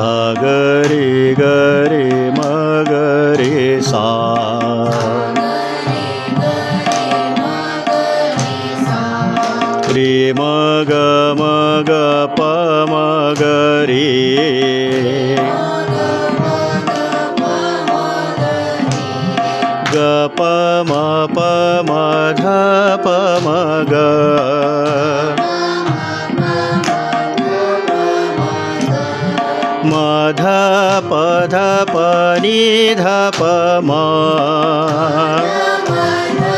ಸಾಗರಿ ಗರಿ ಮಗರಿ ಸಾ ಶ್ರೀ ಮಗ ಮಗ ಪ ಮಗರಿ ಗ ಪ ಮ ಪ ಮ ಧ ಪ ಮಗ मध पध प प म ध प म ग प ध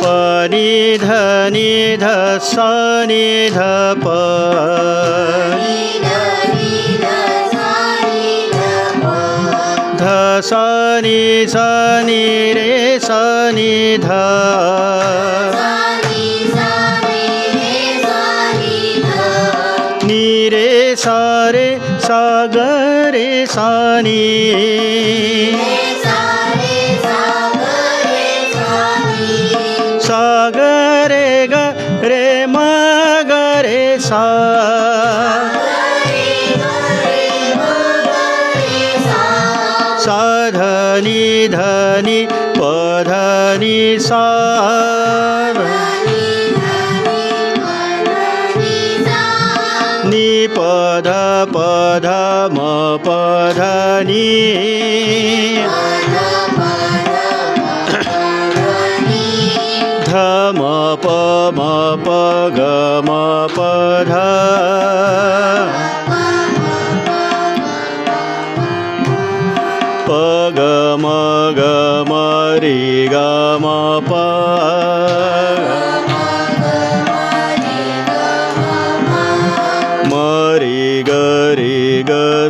प नि ध नि ध स नि ध प ध स नि स नि रे स नि ध रे स ग रे स नि स ग रे ग रे म रे सा सा ध नि ध नि प ध नि सा। पध प म प ध म प म प ग म प ध। प ग म ग म रि ग म प।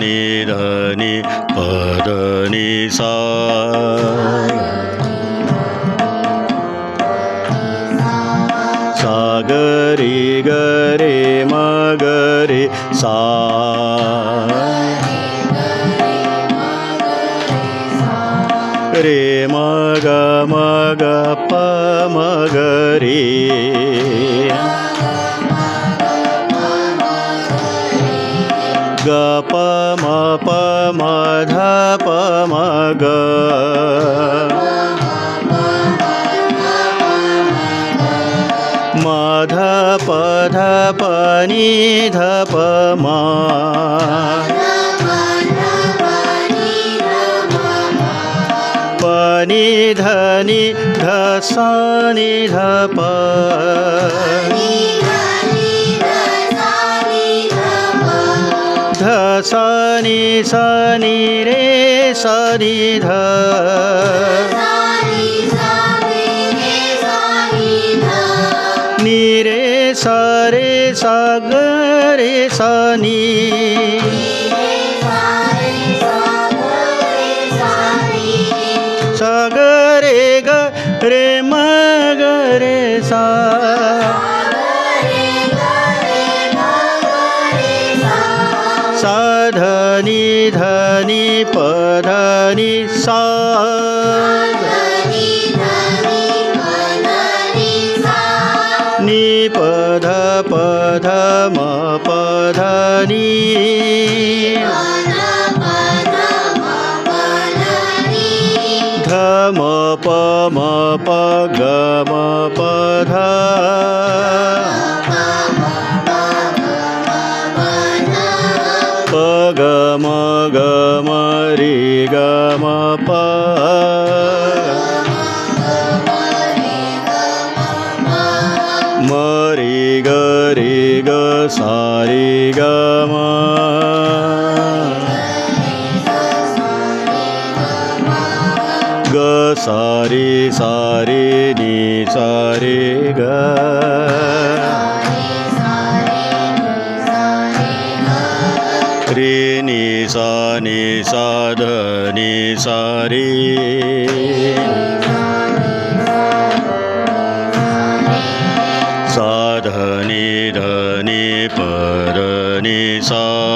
ನಿ ಧನಿ ಪದ ನಿ ಸಾ ಸಾಗರಿ ಗರೆ ಮಗರೆ ಸಾ ರೇ ಮಗ ಮಗ ಪ ಮಗರಿ म प म ध प म ग म ध प ध प नि ध प म प नि ध नि ध स नि ध प ಸನಿ ಸನಿ ರೇ ಸನಿ ಧ ನೀ ರೇ ಸ ರೇ ಸ ಗ ರೇ ಸ ನೀ ಸ ಗ ರೇ ಗ ರೇ ಮ ಗ ರೇ ಸಾ नि प ध नि सा नि प ध प ध म प ध नि ध म प म प ग म प ರಿಗಮಪ ಮರಿ ಗ ರಿ ಗ ಸಾರಿ ಗಮ ಗ ಸಾರಿ ಸಾರಿ ನೀ ಸಾರಿ ಗ নি সাধ নি সারি সাধ নি ধনি পর নি সা